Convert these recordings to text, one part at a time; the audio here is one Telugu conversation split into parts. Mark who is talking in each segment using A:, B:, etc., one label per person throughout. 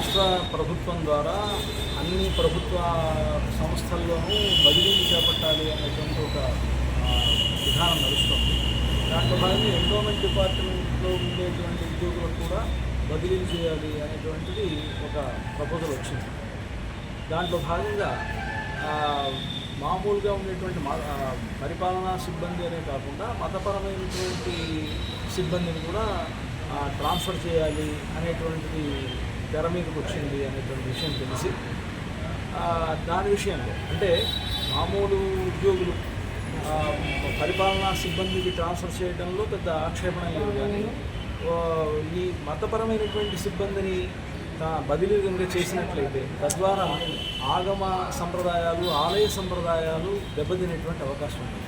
A: రాష్ట్ర ప్రభుత్వం ద్వారా అన్ని ప్రభుత్వ సంస్థల్లోనూ బదిలీలు చేపట్టాలి అనేటువంటి ఒక విధానం నడుస్తుంది. దాంట్లో భాగంగా ఎండోమెంట్ డిపార్ట్మెంట్లో ఉండేటువంటి ఉద్యోగులకు కూడా బదిలీలు చేయాలి అనేటువంటిది ఒక ప్రపోజల్ వచ్చింది. దాంట్లో భాగంగా మామూలుగా ఉండేటువంటి పరిపాలనా సిబ్బంది అనే కాకుండా మతపరమైనటువంటి సిబ్బందిని కూడా ట్రాన్స్ఫర్ చేయాలి అనేటువంటిది తెర మీదకి వచ్చింది అనేటువంటి విషయం తెలిసి దాని విషయంలో అంటే మామూలు ఉద్యోగులు పరిపాలనా సిబ్బందికి ట్రాన్స్ఫర్ చేయడంలో పెద్ద ఆక్షేపణ లేదు కానీ ఈ మతపరమైనటువంటి సిబ్బందిని బదిలీ కనుక చేసినట్లయితే తద్వారా ఆగమ సంప్రదాయాలు ఆలయ సంప్రదాయాలు దెబ్బతినేటువంటి అవకాశం ఉంది.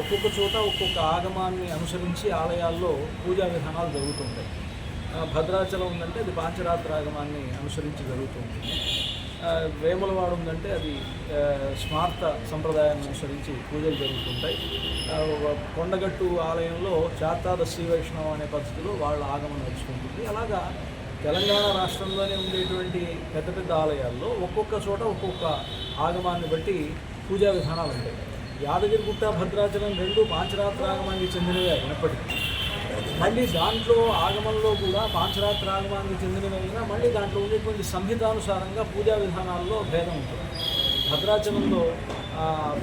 A: ఒక్కొక్క చోట ఒక్కొక్క ఆగమాన్ని అనుసరించి ఆలయాల్లో పూజా విధానాలు జరుగుతుంటాయి. భద్రాచలం ఉందంటే అది పాంచరాత్రాగమాన్ని అనుసరించి జరుగుతుంది వేములవాడు ఉందంటే అది స్మార్త సంప్రదాయాన్ని అనుసరించి పూజలు జరుగుతుంటాయి. కొండగట్టు ఆలయంలో చాతాద శ్రీ వైష్ణవ అనే పద్ధతిలో వాళ్ళ ఆగమం నడుచుకుంటుంది. అలాగా తెలంగాణ రాష్ట్రంలోనే ఉండేటువంటి పెద్ద పెద్ద ఆలయాల్లో ఒక్కొక్క చోట ఒక్కొక్క ఆగమాన్ని బట్టి పూజా విధానాలు ఉంటాయి. యాదగిరిగుట్ట భద్రాచలం రెండు పాంచరాత్రాగమానికి చెందినవే అయినప్పటికీ. మళ్ళీ దాంట్లో ఆగమంలో కూడా పాంచరాత్ర ఆగమానికి చెందినవైనా మళ్ళీ దాంట్లో ఉండేటువంటి సంహితానుసారంగా పూజా విధానాల్లో భేదం ఉంటుంది. భద్రాచలంలో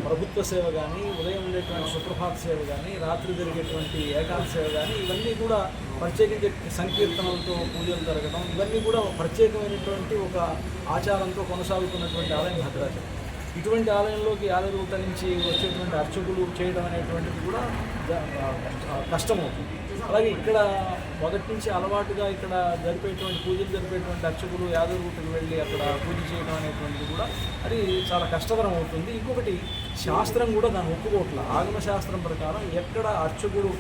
A: ప్రభుత్వ సేవ కానీ ఉదయం ఉండేటువంటి సుప్రభాత సేవ కానీ రాత్రి జరిగేటువంటి ఏకాంత సేవ కానీ ఇవన్నీ కూడా ప్రత్యేకించే సంకీర్తనలతో పూజలు జరగడం ఇవన్నీ కూడా ప్రత్యేకమైనటువంటి ఒక ఆచారంతో కొనసాగుతున్నటువంటి ఆలయం భద్రాచలం. ఇటువంటి ఆలయంలోకి యాదగిరిగుట్ట నుంచి వచ్చేటువంటి అర్చకులు చేయడం అనేటువంటిది కూడా కష్టమవుతుంది. అలాగే ఇక్కడ మొదటి నుంచి అలవాటుగా ఇక్కడ జరిపేటువంటి పూజలు జరిపేటువంటి అర్చకులు యాదగిరిగుట్టకు వెళ్ళి అక్కడ పూజ చేయడం అనేటువంటిది కూడా అది చాలా కష్టతరం అవుతుంది. ఇంకొకటి శాస్త్రం కూడా దాన్ని ఒప్పుకోవట్లేదు. ఆగమ శాస్త్రం ప్రకారం ఎక్కడ అర్చకుడు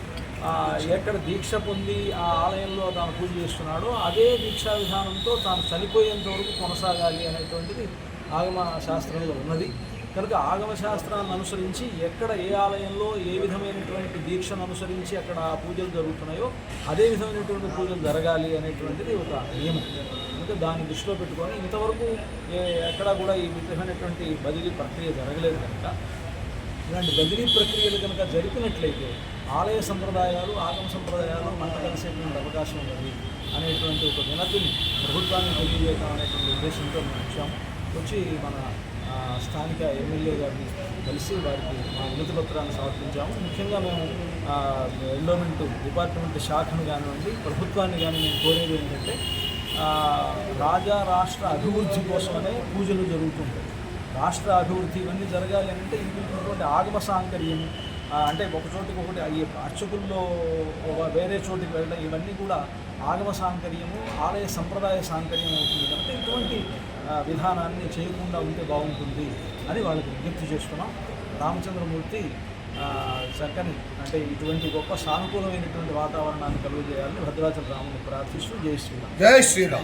A: ఎక్కడ దీక్ష పొంది ఆ ఆలయంలో తాను పూజ చేస్తున్నాడో అదే దీక్షా విధానంతో తాను చనిపోయేంత వరకు కొనసాగాలి అనేటువంటిది ఆగమ శాస్త్రంలో ఉన్నది. కనుక ఆగమ శాస్త్రాన్ని అనుసరించి ఎక్కడ ఏ ఆలయంలో ఏ విధమైనటువంటి దీక్షను అనుసరించి అక్కడ ఆ పూజలు జరుగుతున్నాయో అదే విధమైనటువంటి పూజలు జరగాలి అనేటువంటిది ఒక నియమం. కనుక దాన్ని దృష్టిలో పెట్టుకొని ఇంతవరకు ఎక్కడ ఎక్కడా కూడా ఈ విధమైనటువంటి బదిలీ ప్రక్రియ జరగలేదు కనుక ఇలాంటి బదిలీ ప్రక్రియలు కనుక జరిపినట్లయితే ఆలయ సంప్రదాయాలు ఆగమ సంప్రదాయాలు మంట కలిసేటువంటి అవకాశం ఉన్నది అనేటువంటి ఒక వినతిని ప్రభుత్వాన్ని తెలియజేయడం అనేటువంటి ఉద్దేశంతో మేము వచ్చాము. వచ్చి మన స్థానిక ఎమ్మెల్యే గారిని కలిసి వారికి మా వినతి పత్రాన్ని సమర్పించాము. ముఖ్యంగా మేము ఆ, ఎండోమెంట్ డిపార్ట్మెంట్ శాఖను కానివ్వండి ప్రభుత్వాన్ని కానీ మేము కోరేది ఏంటంటే రాజా రాష్ట్ర అభివృద్ధి కోసమనే పూజలు జరుగుతుంటాయి. రాష్ట్ర అభివృద్ధి ఇవన్నీ జరగాలి అంటే ఇటువంటి ఆగమ సాంకర్యం అంటే ఒక చోటికి ఒకటి అయ్యే అర్చకుల్లో వేరే చోటికి వెళ్ళడం ఇవన్నీ కూడా ఆగమ సాంకర్యము ఆలయ సంప్రదాయ సాంకర్యం అవుతుంది. కనుక ఇటువంటి విధానాన్ని చేయకుండా ఉంటే బాగుంటుంది అని వాళ్ళకి విజ్ఞప్తి చేస్తున్నాం. రామచంద్రమూర్తి చక్కని అంటే ఇటువంటి గొప్ప సానుకూలమైనటువంటి వాతావరణాన్ని కలుగజేయాలని భద్రాచల రాముని ప్రార్థిస్తూ జై శ్రీరామ్.
B: జై శ్రీరామ్.